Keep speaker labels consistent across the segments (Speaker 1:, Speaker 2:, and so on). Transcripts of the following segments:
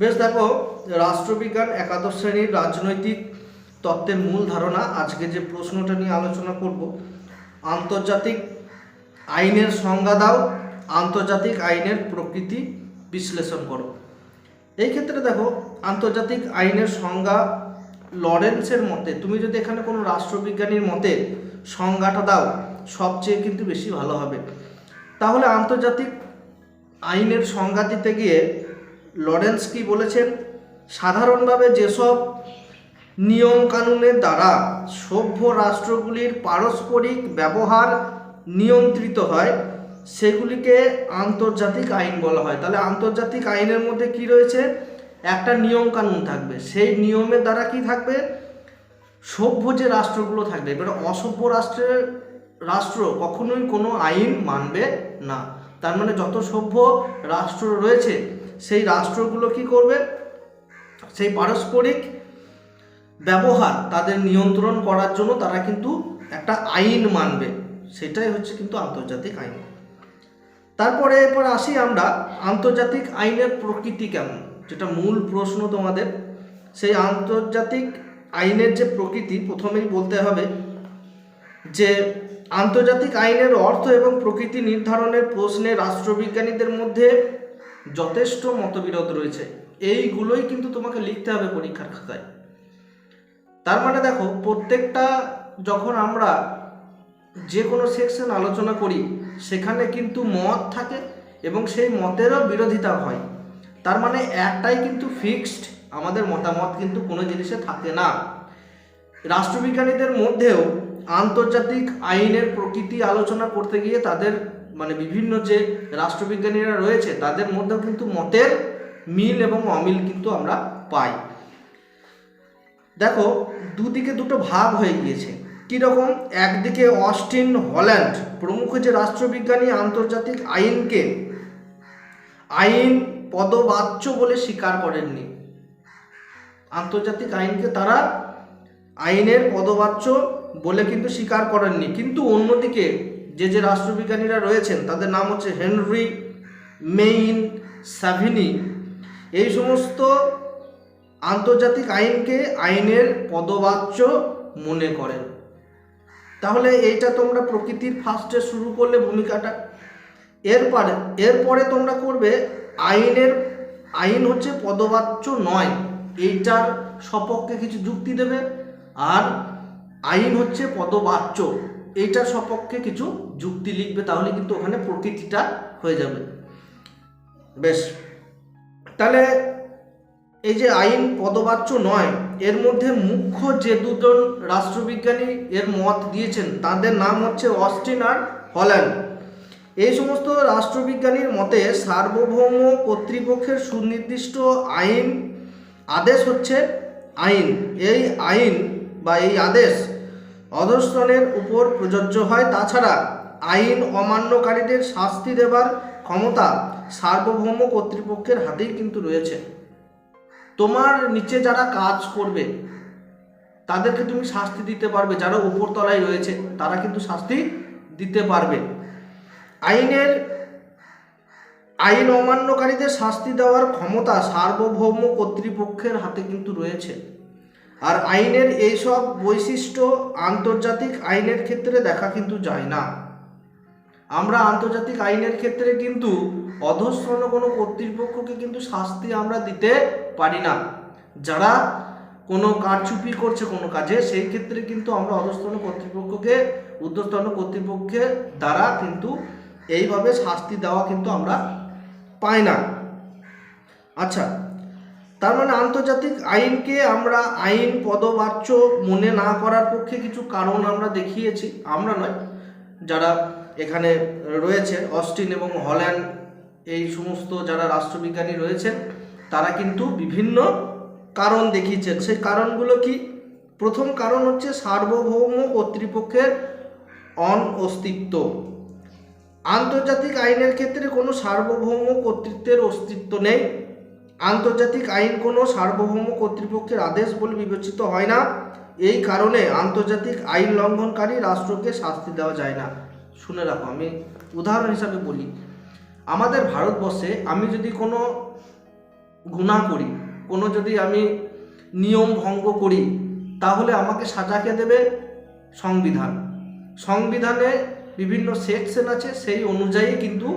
Speaker 1: বেশ দেখো রাষ্ট্রবিজ্ঞান একাদশ শ্রেণির রাজনৈতিক তত্ত্বের মূল ধারণা আজকে যে প্রশ্নটা নিয়ে আলোচনা করব, আন্তর্জাতিক আইনের সংজ্ঞা দাও, আন্তর্জাতিক আইনের প্রকৃতি বিশ্লেষণ করো। এই ক্ষেত্রে দেখো, আন্তর্জাতিক আইনের সংজ্ঞা লরেন্সের মতে, তুমি যদি এখানে কোনো রাষ্ট্রবিজ্ঞানীর মতে সংজ্ঞাটা দাও, সবচেয়ে কিন্তু বেশি ভালো হবে। তাহলে আন্তর্জাতিক আইনের সংজ্ঞা দিতে গিয়ে লরেন্স কি বলেছেন, সাধারণভাবে যেসব নিয়ম কানুনের দ্বারা সভ্য রাষ্ট্রগুলির পারস্পরিক ব্যবহার নিয়ন্ত্রিত হয়, সেগুলিকে আন্তর্জাতিক আইন বলা হয়। তাহলে আন্তর্জাতিক আইনের মধ্যে কি রয়েছে? একটা নিয়ম কানুন থাকবে। সেই নিয়মের দ্বারা কি থাকবে? সভ্য যে রাষ্ট্রগুলো থাকবে, এবারে অসভ্য রাষ্ট্রের রাষ্ট্র কখনোই কোনো আইন মানবে না। তার মানে যত সভ্য রাষ্ট্র রয়েছে সেই রাষ্ট্রগুলো কি করবে? সেই পারস্পরিক ব্যবহার তাদের নিয়ন্ত্রণ করার জন্য তারা কিন্তু একটা আইন মানবে। সেটাই হচ্ছে কিন্তু আন্তর্জাতিক আইন। তারপরে এরপর আসি আমরা, আন্তর্জাতিক আইনের প্রকৃতি কেমন? যেটা মূল প্রশ্ন তোমাদের। সেই আন্তর্জাতিক আইনের যে প্রকৃতি, প্রথমেই বলতে হবে যে আন্তর্জাতিক আইনের অর্থ এবং প্রকৃতি নির্ধারণের প্রশ্নে রাষ্ট্রবিজ্ঞানীদের মধ্যে যথেষ্ট মতবিরোধ রয়েছে। এইগুলোই কিন্তু তোমাকে লিখতে হবে পরীক্ষার খাতায়। তার মানে দেখো, প্রত্যেকটা যখন আমরা যে কোনো সেকশন আলোচনা করি, সেখানে কিন্তু মত থাকে এবং সেই মতেরও বিরোধিতা হয়। তার মানে একটাই কিন্তু ফিক্সড আমাদের মতামত কিন্তু কোনো জিনিসে থাকে না। রাষ্ট্রবিজ্ঞানীদের মধ্যেও আন্তর্জাতিক আইনের প্রকৃতি আলোচনা করতে গিয়ে তাদের মানে বিভিন্ন যে রাষ্ট্রবিজ্ঞানীরা রয়েছে, তাদের মধ্যেও কিন্তু মতের মিল এবং অমিল কিন্তু আমরা পাই। দেখো, দুদিকে দুটো ভাগ হয়ে গিয়েছে। কীরকম? একদিকে অস্টিন হল্যান্ড, প্রমুখ যে রাষ্ট্রবিজ্ঞানী আন্তর্জাতিক আইনকে, আইন পদবাচ্য বলে স্বীকার করেননি। আন্তর্জাতিক আইনকে তারা আইনের পদবাচ্য বলে কিন্তু স্বীকার করেননি। কিন্তু অন্যদিকে যে যে রাষ্ট্রবিজ্ঞানীরা রয়েছেন, তাদের নাম হচ্ছে হেনরি মেইন স্যাভিনি এই সমস্ত আন্তর্জাতিক আইনকে আইনের পদবাচ্য মনে করেন। তাহলে এইটা তোমরা প্রকৃতির ফার্স্টে শুরু করলে ভূমিকাটা। এরপরে এরপরে তোমরা করবে আইনের, আইন হচ্ছে পদবাচ্য নয়, এইটার সপক্ষে কিছু যুক্তি দেবে। আর আইন হচ্ছে পদবাচ্য। এইটার সপক্ষে কিছু যুক্তি লিখবে, তাহলে কিন্তু ওখানে প্রকৃতিটা হয়ে যাবে। বেশ। তাহলে এই যে আইন পদবাচ্য নয়, এর মধ্যে মুখ্য যে দুজন রাষ্ট্রবিজ্ঞানী এর মত দিয়েছেন, তাদের নাম হচ্ছে অস্টিন আর হল্যান্ড। এই সমস্ত রাষ্ট্রবিজ্ঞানীর মতে সার্বভৌম কর্তৃপক্ষের সুনির্দিষ্ট আইন, আদেশ হচ্ছে আইন। এই আইন বা এই আদেশ অধস্তনের উপর প্রযোজ্য হয়। তাছাড়া আইন অমান্যকারীদের শাস্তি দেবার ক্ষমতা সার্বভৌম কর্তৃপক্ষের হাতেই কিন্তু রয়েছে। তোমার নিচে যারা কাজ করবে, তাদেরকে তুমি শাস্তি দিতে পারবে। যারা উপরতলায় রয়েছে, তারা কিন্তু শাস্তি দিতে পারবে। আইনের, আইন অমান্যকারীদের শাস্তি দেওয়ার ক্ষমতা সার্বভৌম কর্তৃপক্ষের হাতে কিন্তু রয়েছে। আর আইনের এইসব বৈশিষ্ট্য আন্তর্জাতিক আইনের ক্ষেত্রে দেখা কিন্তু যায় না। আমরা আন্তর্জাতিক আইনের ক্ষেত্রে কিন্তু অধস্তন কোনো কর্তৃপক্ষকে কিন্তু শাস্তি আমরা দিতে পারি না। যারা কোনো কারচুপি করছে কোনো কাজে, সেই ক্ষেত্রে কিন্তু আমরা অধস্তন কর্তৃপক্ষকে ঊর্ধ্বস্তন কর্তৃপক্ষের দ্বারা কিন্তু এইভাবে শাস্তি দেওয়া কিন্তু আমরা পাই না। আচ্ছা তার মানে আন্তর্জাতিক আইনকে আমরা আইন, পদবাচ্য মনে না করার পক্ষে কিছু কারণ আমরা দেখিয়েছি, আমরা নয়, যারা এখানে রয়েছে, অস্টিন এবং হল্যান্ড, এই সমস্ত যারা রাষ্ট্রবিজ্ঞানী রয়েছেন, তারা কিন্তু বিভিন্ন কারণ দেখিয়েছেন। সেই কারণগুলো কি? প্রথম কারণ হচ্ছে সার্বভৌম কর্তৃপক্ষের অন অস্তিত্ব আন্তর্জাতিক আইনের ক্ষেত্রে কোনো সার্বভৌম কর্তৃত্বের অস্তিত্ব নেই। আন্তর্জাতিক আইন কোনো সার্বভৌম কর্তৃপক্ষের আদেশ বলে বিবেচিত হয় না। এই কারণে আন্তর্জাতিক আইন লঙ্ঘনকারী রাষ্ট্রকে শাস্তি দেওয়া যায় না। শুনে রাখো, আমি উদাহরণ হিসাবে বলি। আমাদের ভারতবর্ষে আমি যদি কোনো গুণা করি, কোনো যদি আমি নিয়ম ভঙ্গ করি, তাহলে আমাকে সাজাকে দেবে? সংবিধান। সংবিধানে বিভিন্ন সেকশন আছে, সেই অনুযায়ী কিন্তু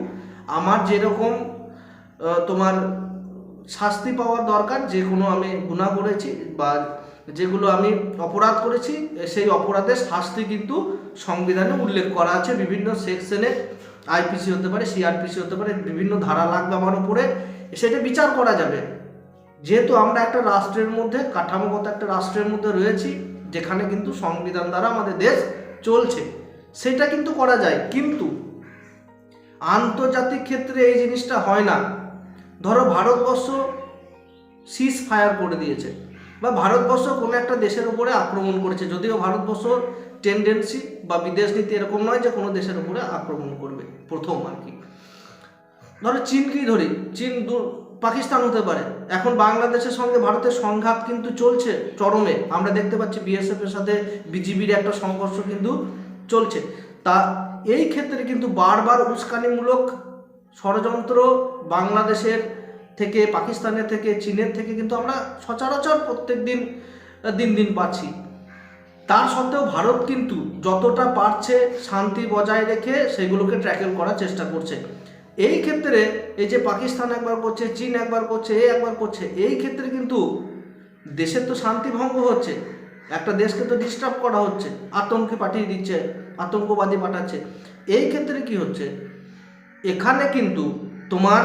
Speaker 1: আমার যেরকম তোমার শাস্তি পাওয়ার দরকার যে কোনো আমি গুণা করেছি বা যেগুলো আমি অপরাধ করেছি, সেই অপরাধের শাস্তি কিন্তু সংবিধানে উল্লেখ করা আছে। বিভিন্ন সেকশনে আইপিসি হতে পারে, সিআরপিসি হতে পারে, বিভিন্ন ধারা লাগবে আমার উপরে, সেটা বিচার করা যাবে। যেহেতু আমরা একটা রাষ্ট্রের মধ্যে, কাঠামোগত একটা রাষ্ট্রের মধ্যে রয়েছি, যেখানে কিন্তু সংবিধান দ্বারা আমাদের দেশ চলছে, সেটা কিন্তু করা যায়। কিন্তু আন্তর্জাতিক ক্ষেত্রে এই জিনিসটা হয় না। ধরো ভারতবর্ষ সিজ ফায়ার করে দিয়েছে বা ভারতবর্ষ কোনো একটা দেশের উপরে আক্রমণ করেছে, যদিও ভারতবর্ষ টেন্ডেন্সি বা বিদেশ নীতি এরকম নয় যে কোনো দেশের উপরে আক্রমণ করবে, প্রথম আর কি। ধরো চীনকেই ধরি? চীন পাকিস্তান হতে পারে। এখন বাংলাদেশের সঙ্গে ভারতের সংঘাত কিন্তু চলছে, চরমে। আমরা দেখতে পাচ্ছি বিএসএফ এর সাথে বিজিবির একটা সংঘর্ষ কিন্তু চলছে। তা এই ক্ষেত্রে কিন্তু বারবার উস্কানিমূলক ষড়যন্ত্র বাংলাদেশের থেকে, পাকিস্তানের থেকে, চীনের থেকে কিন্তু আমরা সচরাচর প্রত্যেক দিন দিন দিন পাচ্ছি। তার সত্ত্বেও ভারত কিন্তু যতটা পারছে শান্তি বজায় রেখে সেগুলোকে ট্র্যাকেল করার চেষ্টা করছে। এই ক্ষেত্রে এই যে পাকিস্তান একবার করছে, চীন একবার করছে, এ একবার করছে, এই ক্ষেত্রে কিন্তু দেশের তো শান্তি ভঙ্গ হচ্ছে। একটা দেশকে তো ডিস্টার্ব করা হচ্ছে, আতঙ্কে পাঠিয়ে দিচ্ছে, আতঙ্কবাদী পাঠাচ্ছে। এই ক্ষেত্রে কি হচ্ছে? এখানে কিন্তু তোমার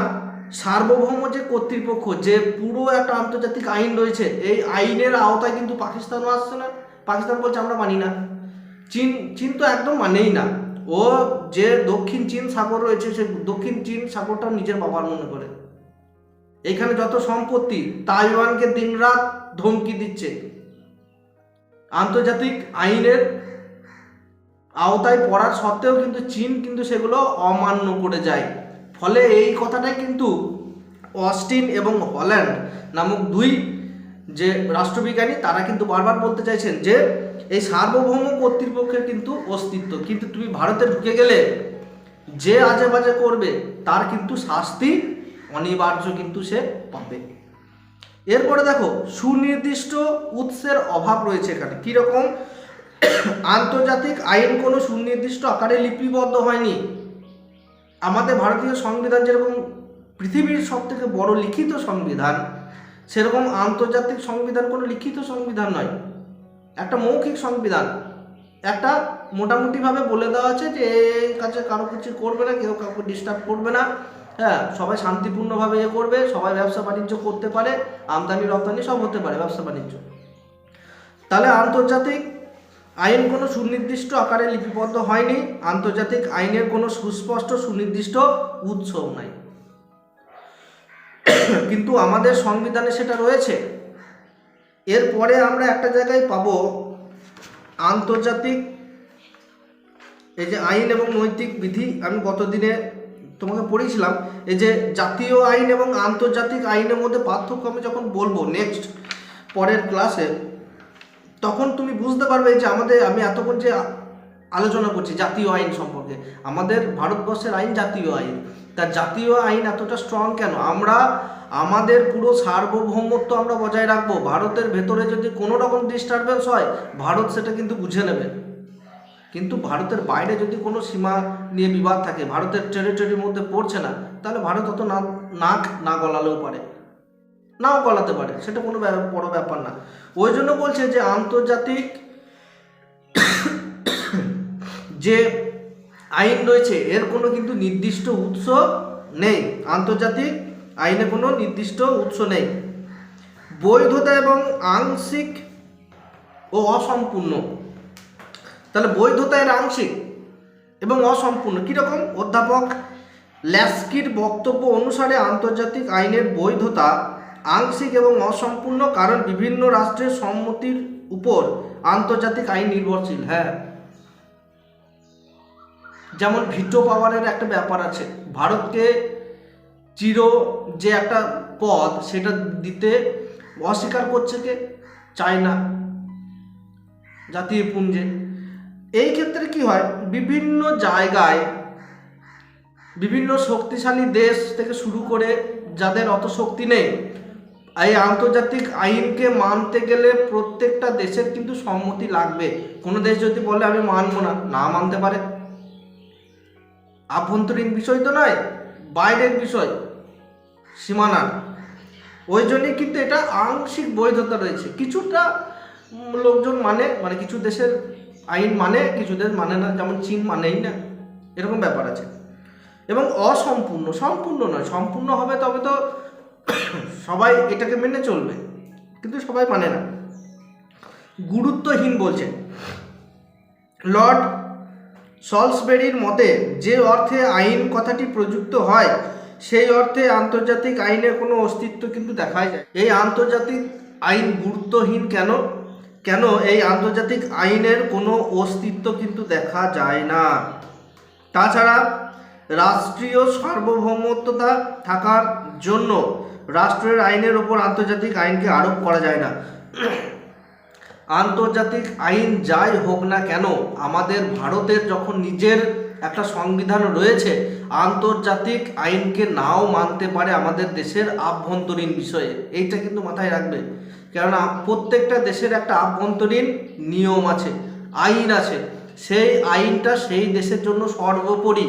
Speaker 1: সার্বভৌম যে কর্তৃপক্ষ, যে পুরো একটা আন্তর্জাতিক আইন রয়েছে, এই আইনের আওতায় কিন্তু পাকিস্তানও আসছে না। পাকিস্তান বলছে আমরা মানি না। চীন চীন তো একদম মানেই না। ও যে দক্ষিণ চীন সাগর রয়েছে, সে দক্ষিণ চীন সাগরটা নিজের বাবার মনে করে। এখানে যত সম্পত্তি, তাইওয়ানকে দিনরাত ধমকি দিচ্ছে। আন্তর্জাতিক আইনের আওতায় পড়ার সত্ত্বেও কিন্তু চীন কিন্তু সেগুলো অমান্য করে যায়। ফলে এই কথাটাই কিন্তু অস্টিন এবং হল্যান্ড নামক দুই যে রাষ্ট্রবিজ্ঞানী, তারা কিন্তু বারবার বলতে চাইছেন যে এই সার্বভৌম কর্তৃপক্ষের কিন্তু অস্তিত্ব। কিন্তু তুমি ভারতে ঢুকে গেলে যে আজে বাজে করবে, তার কিন্তু শাস্তি অনিবার্য কিন্তু সে পাবে। এরপরে দেখো, সুনির্দিষ্ট উৎসের অভাব রয়েছে এখানে। কীরকম? আন্তর্জাতিক আইন কোনো সুনির্দিষ্ট আকারে লিপিবদ্ধ হয়নি। আমাদের ভারতীয় সংবিধান যেরকম পৃথিবীর সব থেকে বড় লিখিত সংবিধান, সেরকম আন্তর্জাতিক সংবিধান কোনো লিখিত সংবিধান নয়। একটা মৌখিক সংবিধান। একটা মোটামুটিভাবে বলে দেওয়া আছে যে এই কাছে কারও কিছু করবে না, কেউ কাউকে ডিস্টার্ব করবে না। হ্যাঁ সবাই শান্তিপূর্ণভাবে এ করবে, সবাই ব্যবসা বাণিজ্য করতে পারে আমদানি রপ্তানি সব হতে পারে ব্যবসা বাণিজ্য। তাহলে আন্তর্জাতিক আইন কোনো সুনির্দিষ্ট আকারে লিপিবদ্ধ হয়নি। আন্তর্জাতিক আইনের কোনো সুস্পষ্ট সুনির্দিষ্ট উৎসও নাই। কিন্তু আমাদের সংবিধানে সেটা রয়েছে। এরপরে আমরা একটা জায়গায় পাবো আন্তর্জাতিক, এই যে আইন এবং নৈতিক বিধি। আমি গতদিনে তোমাকে পড়েছিলাম এই যে জাতীয় আইন এবং আন্তর্জাতিক আইনের মধ্যে পার্থক্য আমি যখন বলব নেক্সট পরের ক্লাসে তখন তুমি বুঝতে পারবে যে আমাদের, আমি এতক্ষণ যে আলোচনা করছি জাতীয় আইন সম্পর্কে, আমাদের ভারতবর্ষের আইন জাতীয় আইন। তা জাতীয় আইন এতটা স্ট্রং কেন? আমরা, আমাদের পুরো সার্বভৌমত্ব আমরা বজায় রাখব। ভারতের ভেতরে যদি কোনো রকম ডিস্টারবেন্স হয়, ভারত সেটা কিন্তু বুঝে নেবে। কিন্তু ভারতের বাইরে যদি কোনো সীমা নিয়ে বিবাদ থাকে, ভারতের টেরিটরির মধ্যে পড়ছে না, তাহলে ভারত অত না, নাক না গলালেও পারে। নাও গলাতে পারে, সেটা কোনো বড় ব্যাপার না। ওই জন্য বলছে যে আন্তর্জাতিক যে আইন রয়েছে, এর কোনো কিন্তু নির্দিষ্ট উৎস নেই। আন্তর্জাতিক আইনে কোনো নির্দিষ্ট উৎস নেই। বৈধতা এবং আংশিক ও অসম্পূর্ণ। তাহলে বৈধতা এর আংশিক এবং অসম্পূর্ণ কীরকম? অধ্যাপক ল্যাস্কির বক্তব্য অনুসারে আন্তর্জাতিক আইনের বৈধতা আংশিক এবং অসম্পূর্ণ কারণ বিভিন্ন রাষ্ট্রের সম্মতির উপর আন্তর্জাতিক আইন নির্ভরশীল হ্যাঁ। যেমন ভিটো পাওয়ারের একটা ব্যাপার আছে। ভারতকে চির যে একটা পদ, সেটা দিতে অস্বীকার করছে কে? চায়না, জাতীয় পুঞ্জে। এই ক্ষেত্রে কি হয়? বিভিন্ন জায়গায় বিভিন্ন শক্তিশালী দেশ থেকে শুরু করে যাদের অত শক্তি নেই এই আন্তর্জাতিক আইনকে মানতে গেলে প্রত্যেকটা দেশের কিন্তু সম্মতি লাগবে। কোনো দেশ যদি বলে, আমি মানবো না না মানতে পারে। আভ্যন্তরীণ বিষয় তো নয়, বাইরের বিষয় সীমানার ওই জন্যই কিন্তু এটা আংশিক বৈধতা রয়েছে। কিছুটা লোকজন মানে মানে কিছু দেশের আইন মানে কিছু দেশ মানে না, যেমন চীন মানেই না, এরকম ব্যাপার আছে। এবং অসম্পূর্ণ, সম্পূর্ণ নয়, সম্পূর্ণ হবে তবে তো সবাই এটাকে মেনে চলবে, কিন্তু সবাই মানে না। গুরুত্বহীন বলছেন লর্ড সলসবেরির মতে, যে অর্থে আইন কথাটি প্রযুক্ত হয়, সেই অর্থে আন্তর্জাতিক আইনের কোনো অস্তিত্ব কিন্তু দেখাই যায়। এই আন্তর্জাতিক আইন গুরুত্বহীন কেন? কেন এই আন্তর্জাতিক আইনের কোনো অস্তিত্ব কিন্তু দেখা যায় না? তাছাড়া, রাষ্ট্রীয় সার্বভৌমত্বতা থাকার জন্য রাষ্ট্রের আইনের ওপর আন্তর্জাতিক আইনকে আরোপ করা যায় না। আন্তর্জাতিক আইন যাই হোক না কেন, আমাদের ভারতের যখন নিজের একটা সংবিধান রয়েছে, আন্তর্জাতিক আইনকে নাও মানতে পারে আমাদের দেশের আভ্যন্তরীণ বিষয়ে। এইটা কিন্তু মাথায় রাখবে। কেননা প্রত্যেকটা দেশের একটা আভ্যন্তরীণ নিয়ম আছে, আইন আছে। সেই আইনটা সেই দেশের জন্য সর্বোপরি।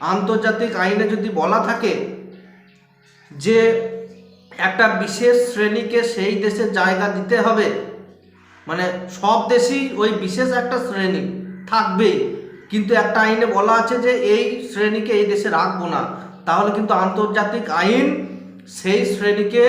Speaker 1: আন্তর্জাতিক আইনে যদি বলা থাকে যে একটা বিশেষ শ্রেণীকে সেই দেশে জায়গা দিতে হবে। মানে সব দেশই ওই বিশেষ একটা শ্রেণি থাকবেই কিন্তু একটা আইনে বলা আছে যে, এই শ্রেণীকে এই দেশে রাখব না। তাহলে কিন্তু আন্তর্জাতিক আইন সেই শ্রেণীকে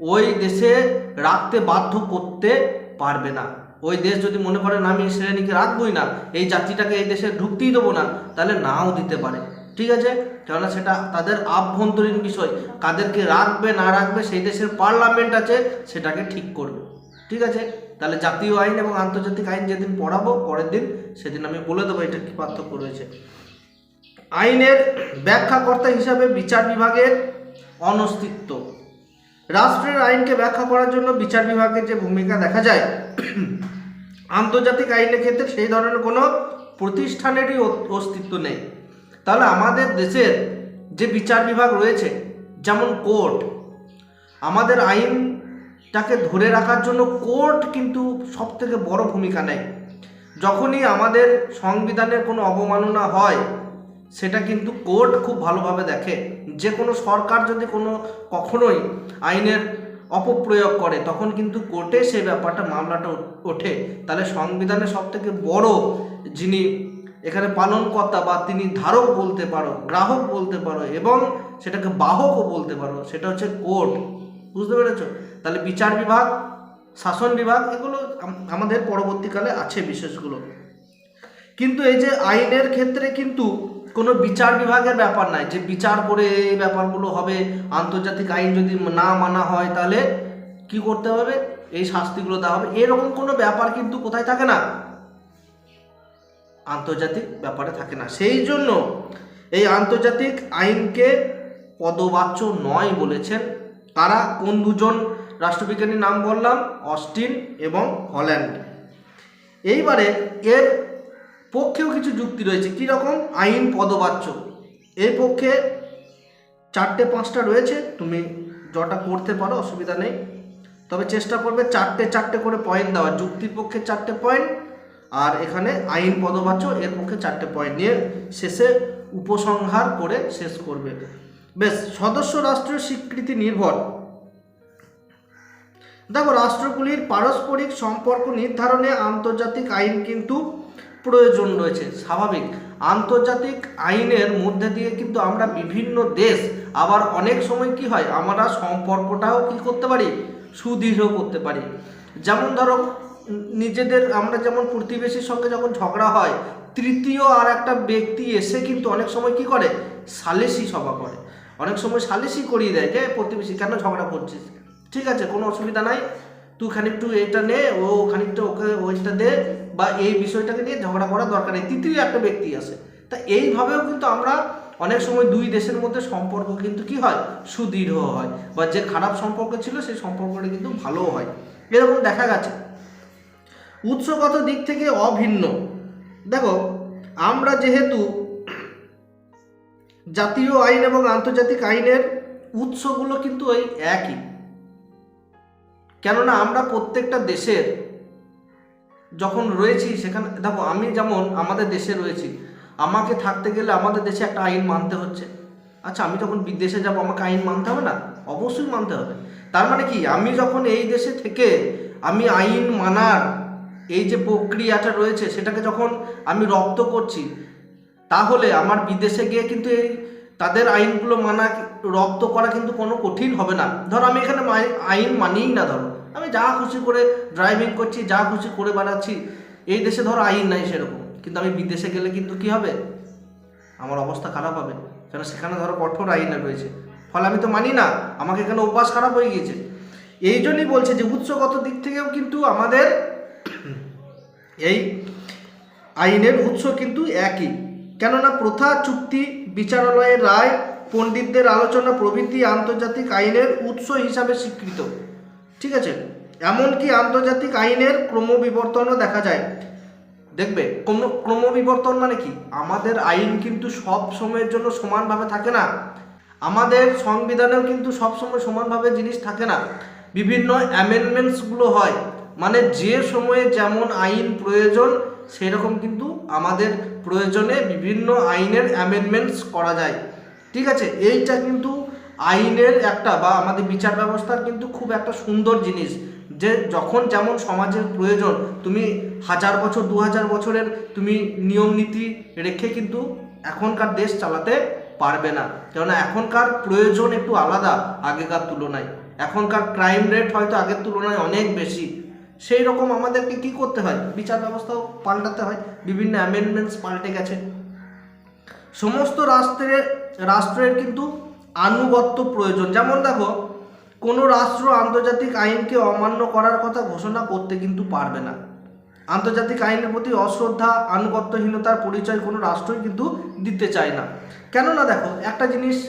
Speaker 1: ওই দেশে রাখতে বাধ্য করতে পারবে না। ওই দেশ যদি মনে করে, না, আমি এই শ্রেণীকে রাখবোই না, এই জাতিটাকে এই দেশে ঢুকতেই দেবো না, তাহলে নাও দিতে পারে। ঠিক আছে? কেননা সেটা তাদের আভ্যন্তরীণ বিষয়। কাদেরকে রাখবে, না রাখবে, সেই দেশের পার্লামেন্ট আছে, সেটাকে ঠিক করবে। ঠিক আছে? তাহলে জাতীয় আইন এবং আন্তর্জাতিক আইন যেদিন পড়াবো, পরের দিন সেদিন আমি বলে দেবো এটা কি পার্থক্য রয়েছে। আইনের ব্যাখ্যাকর্তা হিসাবে বিচার বিভাগের অনস্তিত্ব। রাষ্ট্রের আইনকে ব্যাখ্যা করার জন্য বিচার বিভাগের যে ভূমিকা দেখা যায়, আন্তর্জাতিক আইনের ক্ষেত্রে সেই ধরনের কোনো প্রতিষ্ঠানেরই অস্তিত্ব নেই। তাহলে আমাদের দেশের যে বিচার বিভাগ রয়েছে, যেমন কোর্ট, আমাদের আইনটাকে ধরে রাখার জন্য কোর্ট কিন্তু সব থেকে বড় ভূমিকা নেয়। যখনই আমাদের সংবিধানের কোনো অবমাননা হয়, সেটা কিন্তু কোর্ট খুব ভালোভাবে দেখে। যে কোনো সরকার যদি কোনো কখনোই আইনের অপপ্রয়োগ করে, তখন কিন্তু কোর্টে সেই ব্যাপারটা মামলাটা ওঠে। তাহলে সংবিধানের সব থেকে বড় যিনি এখানে পালনকর্তা বা তিনি ধারক বলতে পারো, গ্রাহক বলতে পারো এবং সেটাকে বাহকও বলতে পারো, সেটা হচ্ছে কোর্ট। বুঝতে পেরেছ? তাহলে বিচার বিভাগ, শাসন বিভাগ, এগুলো আমাদের পরবর্তীকালে আছে বিশেষগুলো। কিন্তু এই যে আইনের ক্ষেত্রে কিন্তু কোনো বিচার বিভাগের ব্যাপার নাই। যে বিচার করে এই ব্যাপারগুলো হবে, আন্তর্জাতিক আইন যদি না মানা হয় তাহলে কি করতে হবে? এই শাস্তিগুলো দেওয়া হবে। এরকম কোনো ব্যাপার কিন্তু কোথায় থাকে না। আন্তর্জাতিক ব্যাপারে থাকে না। সেই জন্য এই আন্তর্জাতিক আইনকে পদবাচ্য নয় বলেছেন। তারা কোন দুজন রাষ্ট্রবিজ্ঞানীর নাম বললাম? অস্টিন এবং হল্যান্ড। এইবারে এর পক্ষেও কিছু যুক্তি রয়েছে। কী রকম? আইন পদবাচ্য। এর পক্ষে চারটে পাঁচটা রয়েছে। তুমি যটা করতে পারো, অসুবিধা নেই। তবে চেষ্টা করবে চারটে চারটে করে পয়েন্ট দেওয়া যুক্তির পক্ষে চারটে পয়েন্ট আর এখানে আইন পদবাচ্য এর পক্ষে চারটে পয়েন্ট নিয়ে শেষে উপসংহার করে শেষ করবে। বেশ, সদস্য রাষ্ট্রের স্বীকৃতি নির্ভর। দেখো, রাষ্ট্রগুলির পারস্পরিক সম্পর্ক নির্ধারণে আন্তর্জাতিক আইন কিন্তু প্রয়োজন রয়েছে, স্বাভাবিক। আন্তর্জাতিক আইনের মধ্যে দিয়ে কিন্তু আমরা বিভিন্ন দেশ, আবার অনেক সময় কি হয়, আমরা সম্পর্কটাও কি করতে পারি? সুদৃঢ় করতে পারি। যেমন ধরো নিজেদের আমরা যেমন প্রতিবেশীর সঙ্গে যখন ঝগড়া হয়, তৃতীয় আর একটা ব্যক্তি এসে কিন্তু অনেক সময় কি করে? সালিসি সভা করে। অনেক সময় সালিসি করিয়ে দেয় যে প্রতিবেশী, কেন ঝগড়া করছিস ঠিক আছে, কোনো অসুবিধা নাই। তুই খানিকটু এটা নে, ও খানিকটা ওকে, ওইটা দে, বা এই বিষয়টাকে নিয়ে ঝগড়া করার দরকার নেই। তৃতীয় একটা ব্যক্তি আসে। তা এইভাবেও কিন্তু আমরা অনেক সময় দুই দেশের মধ্যে সম্পর্ক কিন্তু কি হয়? সুদৃঢ় হয়। বা যে খারাপ সম্পর্ক ছিল, সেই সম্পর্কটা কিন্তু ভালোও হয়। এরকম দেখা গেছে। উৎসগত দিক থেকে অভিন্ন। দেখো, আমরা যেহেতু জাতীয় আইন এবং আন্তর্জাতিক আইনের উৎসগুলো কিন্তু ওই একই। কেননা আমরা প্রত্যেকটা দেশের যখন রয়েছি সেখানে, দেখো, আমি যেমন আমাদের দেশে রয়েছি, আমাকে থাকতে গেলে আমাদের দেশে একটা আইন মানতে হচ্ছে। আচ্ছা আমি যখন বিদেশে যাব, আমাকে আইন মানতে হবে না? অবশ্যই মানতে হবে। তার মানে কি? আমি যখন এই দেশে থেকে আমি আইন মানার এই যে প্রক্রিয়াটা রয়েছে, সেটাকে যখন আমি রপ্ত করছি, তাহলে আমার বিদেশে গিয়ে কিন্তু এই তাদের আইনগুলো মানা রপ্ত করা কিন্তু কোনো কঠিন হবে না। ধরো আমি এখানে আইন মানিই না, ধরো। আমি যা খুশি করে ড্রাইভিং করছি, যা খুশি করে বেড়াচ্ছি এই দেশে ধরো আইন নাই সেরকম। কিন্তু আমি বিদেশে গেলে কিন্তু কি হবে? আমার অবস্থা খারাপ হবে। কেন সেখানে ধরো কঠোর আইন রয়েছে। ফলে আমি তো মানি না, আমাকে এখানে অভ্যাস খারাপ হয়ে গিয়েছে। এই জন্যই বলছে যে উৎসগত দিক থেকেও কিন্তু আমাদের এই আইনের উৎস কিন্তু একই। কেননা প্রথা, চুক্তি, বিচারালয়ের রায়, পণ্ডিতদের আলোচনা প্রভৃতি আন্তর্জাতিক আইনের উৎস হিসাবে স্বীকৃত। ঠিক আছে? এমনকি আন্তর্জাতিক আইনের ক্রমবিবর্তনও দেখা যায়। দেখবে, ক্রম, ক্রমবিবর্তন মানে কি? আমাদের আইন কিন্তু সব সময়ের জন্য সমানভাবে থাকে না। আমাদের সংবিধানেও কিন্তু সব সময় সমানভাবে জিনিস থাকে না। বিভিন্ন অ্যামেন্ডমেন্টসগুলো হয়। মানে যে সময়ে যেমন আইন প্রয়োজন, সেরকম কিন্তু আমাদের প্রয়োজনে বিভিন্ন আইনের অ্যামেন্ডমেন্টস করা যায়। ঠিক আছে? এইটা কিন্তু আইনের একটা বা আমাদের বিচার ব্যবস্থার কিন্তু খুব একটা সুন্দর জিনিস যে যখন যেমন সমাজের প্রয়োজন, তুমি হাজার বছর, দু হাজার বছরের তুমি নিয়ম নীতি রেখে কিন্তু এখনকার দেশ চালাতে পারবে না। কেননা এখনকার প্রয়োজন একটু আলাদা আগেকার তুলনায়। এখনকার ক্রাইম রেট হয়তো আগের তুলনায় অনেক বেশি। সেই রকম আমাদেরকে কি করতে হয়? বিচার ব্যবস্থাও পাল্টাতে হয়। বিভিন্ন অ্যামেন্ডমেন্টস পাল্টে গেছে। সমস্ত রাষ্ট্রের রাষ্ট্রের কিন্তু আনুগত্য প্রয়োজন। যেমন দেখো, কোনো রাষ্ট্র আন্তর্জাতিক আইনকে অমান্য করার কথা ঘোষণা করতে কিন্তু পারবে না। আন্তর্জাতিক আইনের প্রতি অশ্রদ্ধা, আনুগত্যহীনতার পরিচয় কোনো রাষ্ট্রই কিন্তু দিতে চায় না। কেননা দেখো, একটা জিনিস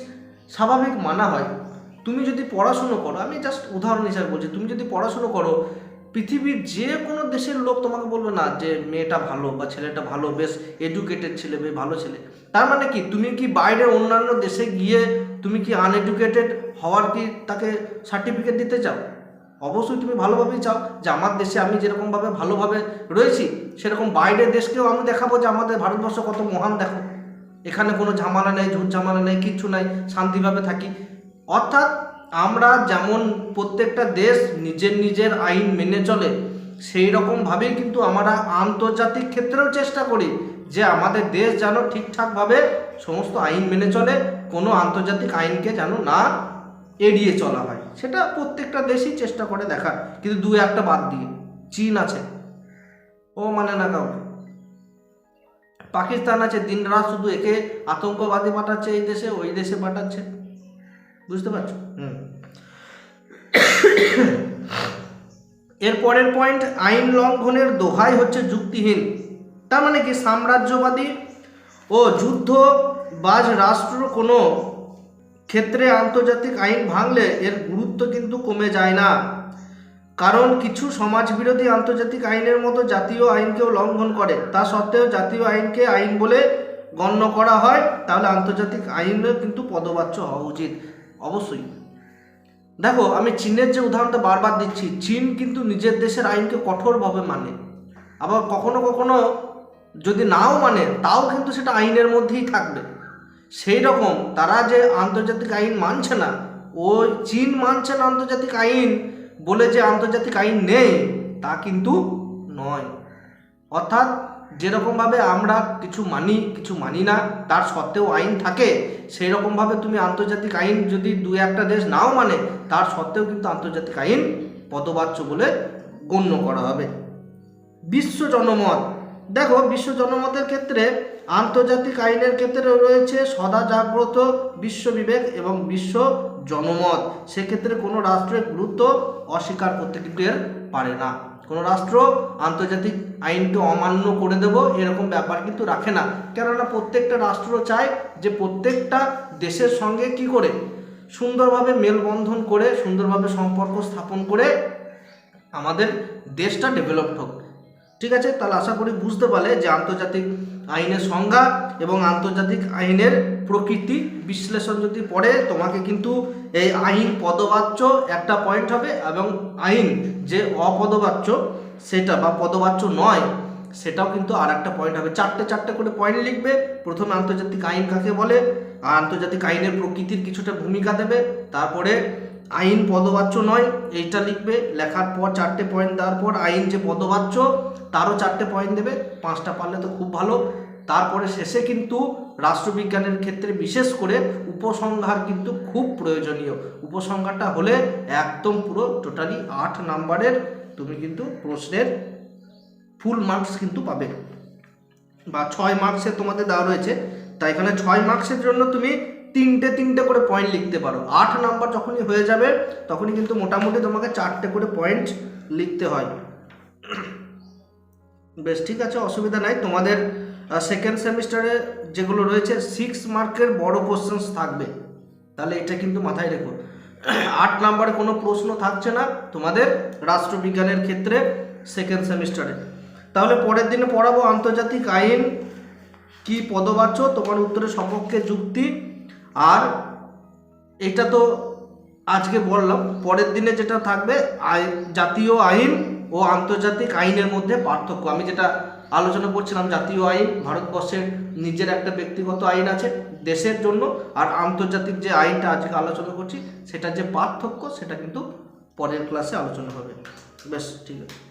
Speaker 1: স্বাভাবিক মানা হয়। তুমি যদি পড়াশুনো করো, আমি জাস্ট উদাহরণ হিসাবে বলছি, তুমি যদি পড়াশুনো করো পৃথিবীর যে কোনো দেশের লোক তোমাকে বলবে না যে মেয়েটা ভালো বা ছেলেটা ভালো, বেশ এডুকেটেড ছেলে, বেশ ভালো ছেলে। তার মানে কি? তুমি কি বাইরে অন্যান্য দেশে গিয়ে তুমি কি আনএডুকেটেড হওয়ার কি তাকে সার্টিফিকেট দিতে চাও? অবশ্যই তুমি ভালোভাবেই চাও যে আমার দেশে আমি যেরকমভাবে ভালোভাবে রয়েছি, সেরকম বাইরের দেশকেও আমি দেখাবো যে আমাদের ভারতবর্ষ কত মহান, দেখো। এখানে কোনো ঝামেলা নেই, ঝুট ঝামেলা নেই, কিচ্ছু নাই, শান্তিভাবে থাকি। অর্থাৎ আমরা যেমন প্রত্যেকটা দেশ নিজের নিজের আইন মেনে চলে, সেই রকমভাবেই কিন্তু আমরা আন্তর্জাতিক ক্ষেত্রেও চেষ্টা করি যে আমাদের দেশ যেন ঠিকঠাকভাবে সমস্ত আইন মেনে চলে, কোনো আন্তর্জাতিক আইনকে যেন না এড়িয়ে চলা হয়। সেটা প্রত্যেকটা দেশই চেষ্টা করে দেখার। কিন্তু দু একটা বাদ দিয়ে, চীন আছে, ও মানে না কাউকে। পাকিস্তান আছে দিন রাত শুধু একে আতঙ্কবাদী পাঠাচ্ছে এই দেশে, ওই দেশে পাঠাচ্ছে। বুঝতে পারছ? হুম। এর পরের পয়েন্ট আইন লঙ্ঘনের দোহাই হচ্ছে যুক্তিহীন। তার মানে কি? সাম্রাজ্যবাদী ও যুদ্ধবাজ রাষ্ট্র কোনো ক্ষেত্রে আন্তর্জাতিক আইন ভাঙলে এর গুরুত্ব কিন্তু কমে যায় না। কারণ কিছু সমাজবিরোধী আন্তর্জাতিক আইনের মতো জাতীয় আইনকেও লঙ্ঘন করে। তা সত্ত্বেও জাতীয় আইনকে আইন বলে গণ্য করা হয় তাহলে আন্তর্জাতিক আইনে কিন্তু পদবাচ্য হওয়া উচিত। অবশ্যই। দেখো, আমি চীনের যে উদাহরণটা বারবার দিচ্ছি, চীন কিন্তু নিজের দেশের আইনকে কঠোরভাবে মানে। আবার কখনো কখনো যদি নাও মানে তাও কিন্তু সেটা আইনের মধ্যেই থাকবে। সেই রকম তারা যে আন্তর্জাতিক আইন মানছে না, ওই চীন মানছে না আন্তর্জাতিক আইন বলে যে আন্তর্জাতিক আইন নেই, তা কিন্তু নয়। অর্থাৎ যেরকমভাবে আমরা কিছু মানি কিছু মানি না, তার সত্ত্বেও আইন থাকে সেই রকমভাবে তুমি আন্তর্জাতিক আইন যদি দু একটা দেশ নাও মানে তার সত্ত্বেও কিন্তু আন্তর্জাতিক আইন পদবাচ্য বলে গণ্য করা হবে। বিশ্ব জনমত, দেখো বিশ্ব জনমতের ক্ষেত্রে আন্তর্জাতিক আইনের ক্ষেত্রে রয়েছে সদা জাগ্রত বিশ্ব বিবেক এবং বিশ্ব জনমত। সেক্ষেত্রে কোনো রাষ্ট্রের গুরুত্ব অস্বীকার করতে কিন্তু এর পারে না। কোনো রাষ্ট্র আন্তর্জাতিক আইনকে অমান্য করে দেব, এরকম ব্যাপার কিন্তু রাখে না। কেননা প্রত্যেকটা রাষ্ট্র চায় যে প্রত্যেকটা দেশের সঙ্গে কি করে? সুন্দরভাবে মেলবন্ধন করে, সুন্দরভাবে সম্পর্ক স্থাপন করে আমাদের দেশটা ডেভেলপড হোক। ঠিক আছে? তাহলে আশা করি বুঝতে পারলে যে আন্তর্জাতিক আইনের সংজ্ঞা এবং আন্তর্জাতিক আইনের প্রকৃতি বিশ্লেষণ যদি পড়ে, তোমাকে কিন্তু এই আইন পদবাচ্য একটা পয়েন্ট হবে এবং আইন যে অপদবাচ্য সেটা বা পদবাচ্য নয়, সেটাও কিন্তু আর একটা পয়েন্ট হবে। চারটে চারটে করে পয়েন্ট লিখবে। প্রথমে আন্তর্জাতিক আইন কাকে বলে? আন্তর্জাতিক আইনের প্রকৃতির কিছুটা ভূমিকা দেবে। তারপরে আইন পদবাচ্য নয়, এইটা লিখবে। লেখার পর চারটে পয়েন্ট দেওয়ার পর আইন যে পদবাচ্য, তারও চারটে পয়েন্ট দেবে। পাঁচটা পারলে তো খুব ভালো। তারপরে শেষে কিন্তু রাষ্ট্রবিজ্ঞানের ক্ষেত্রে বিশেষ করে উপসংহার কিন্তু খুব প্রয়োজনীয়। উপসংহারটা হলে একদম পুরো টোটালি আট নাম্বারের তুমি কিন্তু প্রশ্নের ফুল মার্কস কিন্তু পাবে। বা ছয় মার্কসের তোমাদের দেওয়া রয়েছে। তাই এখানে ছয় মার্কসের জন্য তুমি তিনটে তিনটে করে পয়েন্ট লিখতে পারো। আট নাম্বার যখনই হয়ে যাবে, তখনই কিন্তু মোটামুটি তোমাকে চারটে করে পয়েন্ট লিখতে হয়। বেশ, ঠিক আছে? অসুবিধা নাই। তোমাদের সেকেন্ড সেমিস্টারে যেগুলো রয়েছে সিক্স মার্কের বড় কোশ্চেন্স থাকবে। তাহলে এটা কিন্তু মাথায় রেখো। আট নাম্বারে কোনো প্রশ্ন থাকছে না তোমাদের রাষ্ট্রবিজ্ঞানের ক্ষেত্রে সেকেন্ড সেমিস্টারে তাহলে পরের দিনে পড়াবো আন্তর্জাতিক আইন কি পদবাচ্য, তোমার উত্তরের সপক্ষে যুক্তি। আর এটা তো আজকে বললাম, পরের দিনে যেটা থাকবে জাতীয় আইন ও আন্তর্জাতিক আইনের মধ্যে পার্থক্য। আমি যেটা আলোচনা করছিলাম জাতীয় আইন, ভারতবর্ষের নিজের একটা ব্যক্তিগত আইন আছে দেশের জন্য, আর আন্তর্জাতিক যে আইনটা আজকে আলোচনা করছি সেটা যে পার্থক্য, সেটা কিন্তু পরের ক্লাসে আলোচনা হবে। বেশ ঠিক আছে।